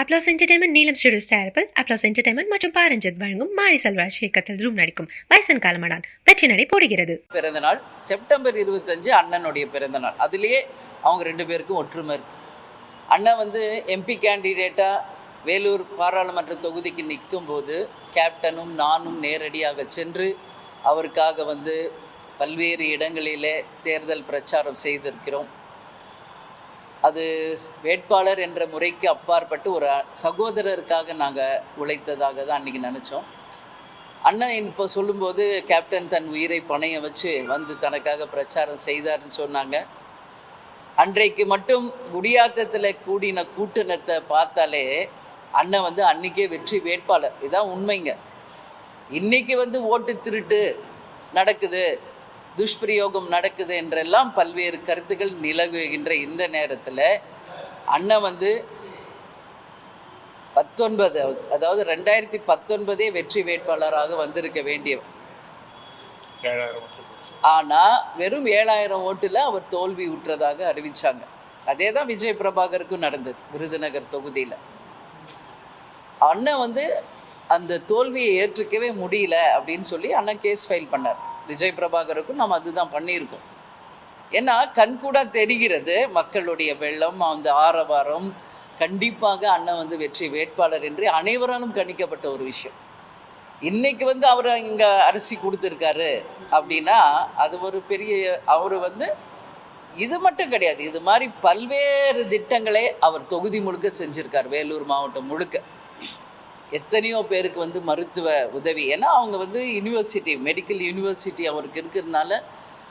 Applause entertainment Neelam studios தயாரிப்பில் applause entertainment மற்றும் பாரஞ்சத் வழங்கும் மாரி செல்வராஜ் இயக்கத்தில் ரூம் நடிக்கும் வயசன் காலமடான் வெற்றி நடை போடுகிறது. பிறந்தநாள் செப்டம்பர் இருபத்தஞ்சு அண்ணனுடைய பிறந்தநாள். அதுலேயே அவங்க ரெண்டு பேருக்கும் ஒற்றுமை இருக்கு. அண்ணன் வந்து எம்பி கேண்டிடேட்டாக வேலூர் பாராளுமன்ற தொகுதிக்கு நிற்கும் போது கேப்டனும் நானும் நேரடியாக சென்று அவருக்காக வந்து பல்வேறு இடங்களிலே தேர்தல் பிரச்சாரம் செய்திருக்கிறோம். அது வேட்பாளர் என்ற முறைக்கு அப்பாற்பட்டு ஒரு சகோதரருக்காக நாங்கள் உழைத்ததாக தான் அன்றைக்கி நினச்சோம். அண்ணன் இப்போ சொல்லும்போது கேப்டன் தன் உயிரை பணைய வச்சு வந்து தனக்காக பிரச்சாரம் செய்தார்னு சொன்னாங்க. அன்றைக்கு மட்டும் குடியாத்தத்தில் கூடின கூட்டணத்தை பார்த்தாலே அண்ணன் வந்து அன்னைக்கே வெற்றி வேட்பாளர். இதான் உண்மைங்க. இன்னைக்கு வந்து ஓட்டு திருட்டு நடக்குது. துஷ்பிரயோகம் நடக்குது என்றெல்லாம் பல்வேறு கருத்துக்கள் நிலவுகின்ற இந்த நேரத்தில் அண்ணன் வந்து பத்தொன்பது அதாவது ரெண்டாயிரத்தி பத்தொன்பதே வெற்றி வேட்பாளராக வந்திருக்க வேண்டியவர். ஆனால் வெறும் ஏழாயிரம் ஓட்டில் அவர் தோல்வி உற்றதாக அறிவிச்சாங்க. அதே தான் விஜய் பிரபாகருக்கும் நடந்தது விருதுநகர் தொகுதியில். அண்ணன் வந்து அந்த தோல்வியை ஏற்றுக்கவே முடியல அப்படின்னு சொல்லி அண்ணன் கேஸ் ஃபைல் பண்ணார். விஜய் பிரபாகருக்கும் நம்ம அதுதான் பண்ணியிருக்கோம். ஏன்னா கண்கூட தெரிகிறது மக்களுடைய வெள்ளம் அந்த ஆரவாரம். கண்டிப்பாக அண்ணன் வந்து வெற்றி வேட்பாளர் என்று அனைவராலும் கணிக்கப்பட்ட ஒரு விஷயம். இன்னைக்கு வந்து அவர் இங்கே அரிசி கொடுத்துருக்காரு அப்படின்னா அது ஒரு பெரிய அவர் வந்து இது மட்டும் கிடையாது. இது மாதிரி பல்வேறு திட்டங்களை அவர் தொகுதி முழுக்க செஞ்சுருக்கார் வேலூர் மாவட்டம் முழுக்க. எத்தனையோ பேருக்கு வந்து மருத்துவ உதவி. ஏன்னா அவங்க வந்து யூனிவர்சிட்டி மெடிக்கல் யூனிவர்சிட்டி அவருக்கு இருக்கிறதுனால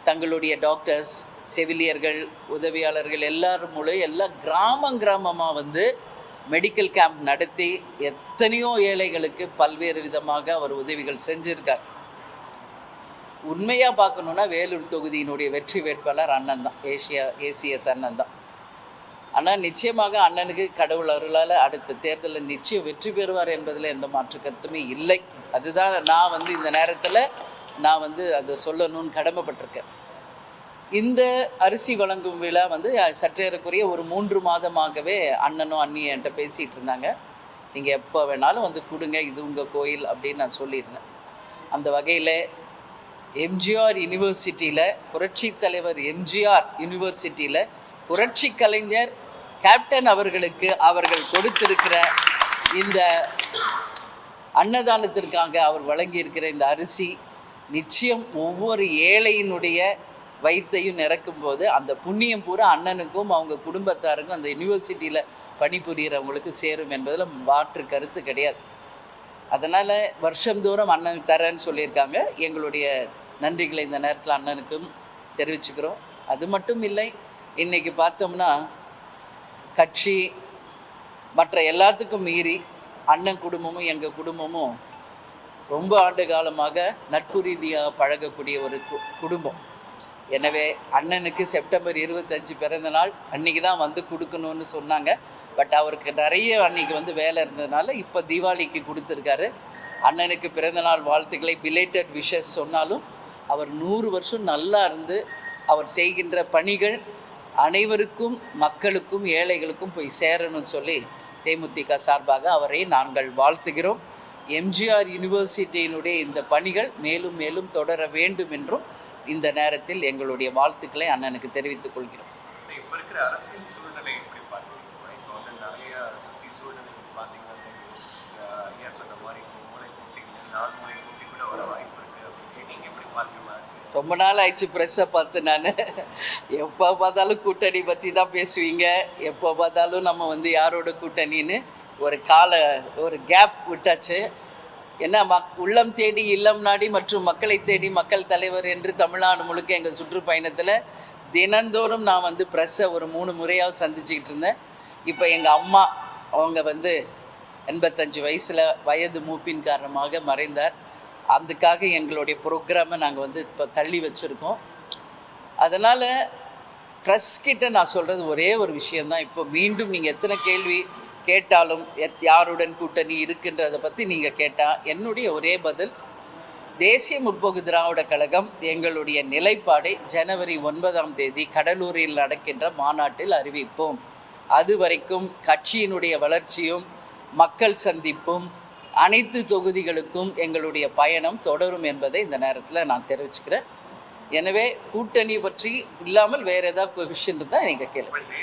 தங்களுடைய டாக்டர்ஸ் செவிலியர்கள் உதவியாளர்கள் எல்லாரும் மூலம் எல்லாம் கிராமம் கிராமமாக வந்து மெடிக்கல் கேம்ப் நடத்தி எத்தனையோ ஏழைகளுக்கு பல்வேறு விதமாக அவர் உதவிகள் செஞ்சுருக்கார். உண்மையாக பார்க்கணுன்னா வேலூர் தொகுதியினுடைய வெற்றி வேட்பாளர் அண்ணன் தான் ஏசியா ஏசிஎஸ் அண்ணன் தான் ஆனால் நிச்சயமாக அண்ணனுக்கு கடவுள் அருளால் அடுத்த தேர்தலில் நிச்சயம் வெற்றி பெறுவார் என்பதில் எந்த மாற்று கருத்துமே இல்லை. அதுதான் நான் வந்து இந்த நேரத்தில் நான் வந்து அதை சொல்லணும்னு கடமைப்பட்டிருக்கேன். இந்த அரிசி வழங்கும் விழா வந்து சற்றேறக்குரிய ஒரு மூன்று மாதமாகவே அண்ணனும் அண்ணியும் என்கிட்ட பேசிகிட்டு இருந்தாங்க. நீங்கள் எப்போ வேணாலும் வந்து கொடுங்க இது உங்கள் கோயில் அப்படின்னு நான் சொல்லியிருந்தேன். அந்த வகையில் எம்ஜிஆர் யூனிவர்சிட்டியில் புரட்சி தலைவர் எம்ஜிஆர் யூனிவர்சிட்டியில் புரட்சி கலைஞர் கேப்டன் அவர்களுக்கு அவர்கள் கொடுத்திருக்கிற இந்த அன்னதானத்திற்காக அவர் வழங்கியிருக்கிற இந்த அரிசி நிச்சயம் ஒவ்வொரு ஏழையினுடைய வயிற்றையும் நிரக்கும் போது அந்த புண்ணியம் பூரா அண்ணனுக்கும் அவங்க குடும்பத்தாருக்கும் அந்த யூனிவர்சிட்டியில் பணிபுரிகிறவங்களுக்கு சேரும் என்பதில் மாற்று கருத்து கிடையாது. அதனால் வருஷந்தோறும் அண்ணனுக்கு தரேன்னு சொல்லியிருக்காங்க. எங்களுடைய நன்றிகளை இந்த நேரத்தில் அண்ணனுக்கும் தெரிவிச்சுக்கிறோம். அது மட்டும் இல்லை இன்றைக்கி பார்த்தோம்னா கட்சி மற்ற எல்லாத்துக்கும் மீறி அண்ணன் குடும்பமும் எங்கள் குடும்பமும் ரொம்ப ஆண்டு காலமாக நட்பு ரீதியாக பழகக்கூடிய ஒரு கு குடும்பம். எனவே அண்ணனுக்கு செப்டம்பர் இருபத்தஞ்சு பிறந்த நாள் அன்றைக்கி தான் வந்து கொடுக்கணும்னு சொன்னாங்க. பட் அவருக்கு நிறைய அன்றைக்கி வந்து வேலை இருந்ததுனால இப்போ தீபாவளிக்கு கொடுத்துருக்காரு. அண்ணனுக்கு பிறந்தநாள் வாழ்த்துக்களை பிலேட்டட் விஷஸ் சொன்னாலும் அவர் நூறு வருஷம் நல்லா இருந்து அவர் செய்கின்ற பணிகள் அனைவருக்கும் மக்களுக்கும் ஏழைகளுக்கும் போய் சேரணும்னு சொல்லி தேமுதிக சார்பாக அவரை நாங்கள் வாழ்த்துகிறோம். எம்ஜிஆர் யூனிவர்சிட்டியினுடைய இந்த பணிகள் மேலும் மேலும் தொடர வேண்டும் என்றும் இந்த நேரத்தில் எங்களுடைய வாழ்த்துக்களை அண்ணனுக்கு தெரிவித்துக் கொள்கிறோம். இப்போ ரொம்ப நாள் ஆயிடுச்சு ப்ரெஸ்ஸை பார்த்து நான். எப்போ பார்த்தாலும் கூட்டணி பற்றி தான் பேசுவீங்க. எப்போ பார்த்தாலும் நம்ம வந்து யாரோட கூட்டணின்னு ஒரு கால ஒரு கேப் விட்டாச்சு. ஏன்னா மக் உள்ளம் தேடி இல்லம் நாடி மற்றும் மக்களை தேடி மக்கள் தலைவர் என்று தமிழ்நாடு முழுக்க எங்கள் சுற்றுப்பயணத்தில் தினந்தோறும் நான் வந்து ப்ரெஸ்ஸை ஒரு மூணு முறையாக சந்திச்சுக்கிட்டு இருந்தேன். இப்போ எங்கள் அம்மா அவங்க வந்து எண்பத்தஞ்சு வயசில் வயது மூப்பின் காரணமாக மறைந்தார். அதுக்காக எங்களுடைய ப்ரோக்ராமை நாங்கள் வந்து இப்போ தள்ளி வச்சுருக்கோம். அதனால் ப்ரெஸ் கிட்ட நான் சொல்கிறது ஒரே ஒரு விஷயந்தான் இப்போ மீண்டும் நீங்கள் எத்தனை கேள்வி கேட்டாலும் எத் யாருடன் கூட்டணி இருக்குன்றதை பற்றி நீங்கள் கேட்டால் என்னுடைய ஒரே பதில் தேசிய முற்போக்கு திராவிட கழகம் எங்களுடைய நிலைப்பாடை ஜனவரி ஒன்பதாம் தேதி கடலூரில் நடக்கின்ற மாநாட்டில் அறிவிப்போம். அது வரைக்கும் கட்சியினுடைய வளர்ச்சியும் மக்கள் சந்திப்பும் அனைத்து தொகுதிகளுக்கும் எங்களுடைய பயணம் தொடரும் என்பதை இந்த நேரத்தில் நான் தெரிவிச்சுக்கிறேன். எனவே கூட்டணி பற்றி இல்லாமல் வேறு ஏதாவது கொஷின் இருந்தால் நீங்கள் கேளுங்க.